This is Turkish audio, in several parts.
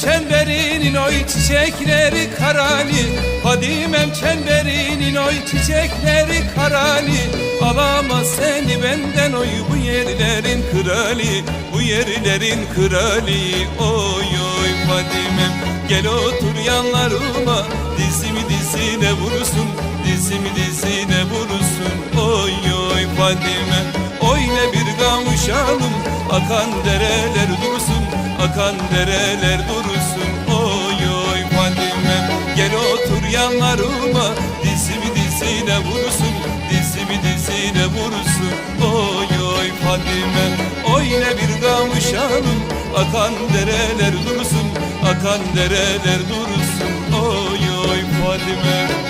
çemberinin oy çiçekleri karali. Fadimem çemberinin oy çiçekleri karali. Alamaz seni benden oy bu yerlerin krali. Bu yerlerin krali oy oy Fadimem. Gel otur yanlarıma dizimi dizine vurursun. Dizimi dizine vurursun oy oy Fadime Öyle bir kavuşalım akan dereler dursun. Akan dereler dursun yanlarıma dizimi dizine vurursun Dizimi dizine vurursun oy oy Fadime Öyle bir kavuşalım akan dereler dursun Akan dereler dursun. Oy oy Fadime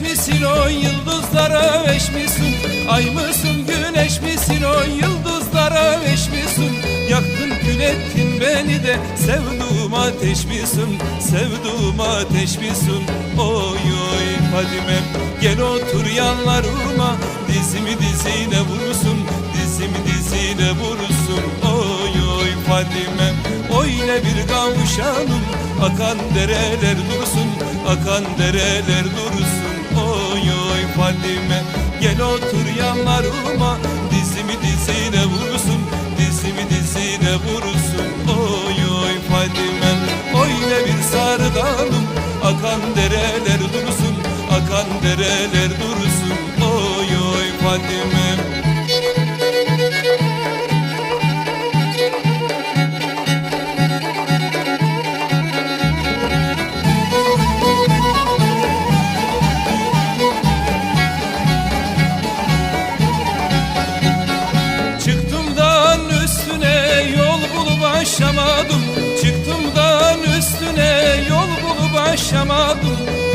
misin o yıldızlara eş misin? Ay mısın güneş misin o yıldızlara eş misin? Yaktın kül ettin beni de sevduğum ateş misin? Sevduğum ateş misin? Oy oy Fadimem gel otur yanlarıma Dizimi dizine vurursun Dizimi dizine vurursun Oy oy Fadimem Öyle bir kavuşalım Akan dereler dursun Akan dereler dursun oy Fadime Gel otur yanlarıma. Dizimi dizine vursun? Dizimi dizine vursun? Oy oy Fadime. Öyle bir sarılalım Akan dereler dursun. Akan dereler dursun. Oy oy Fadime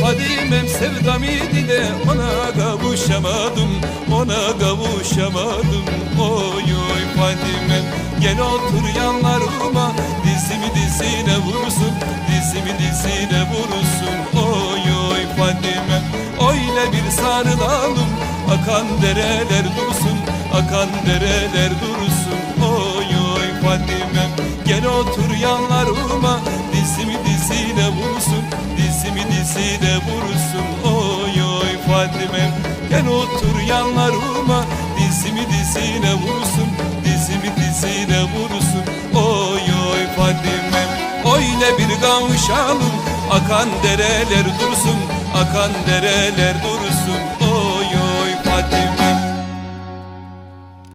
Fadimem sevdam idi de ona kavuşamadım Ona kavuşamadım. Oy oy Fadimem Gel otur yanlarıma Dizimi dizine vursun Dizimi dizine vursun. Oy oy Fadimem Öyle bir sarılalım Akan dereler dursun Akan dereler dursun. Oy oy Fadimem vursun Oy oy Fadimem Gel otur yanlarıma. Dizimi dizine vursun Dizimi dizine vursun? Oy oy Fadimem Öyle bir kavuşalım Akan dereler dursun Akan dereler dursun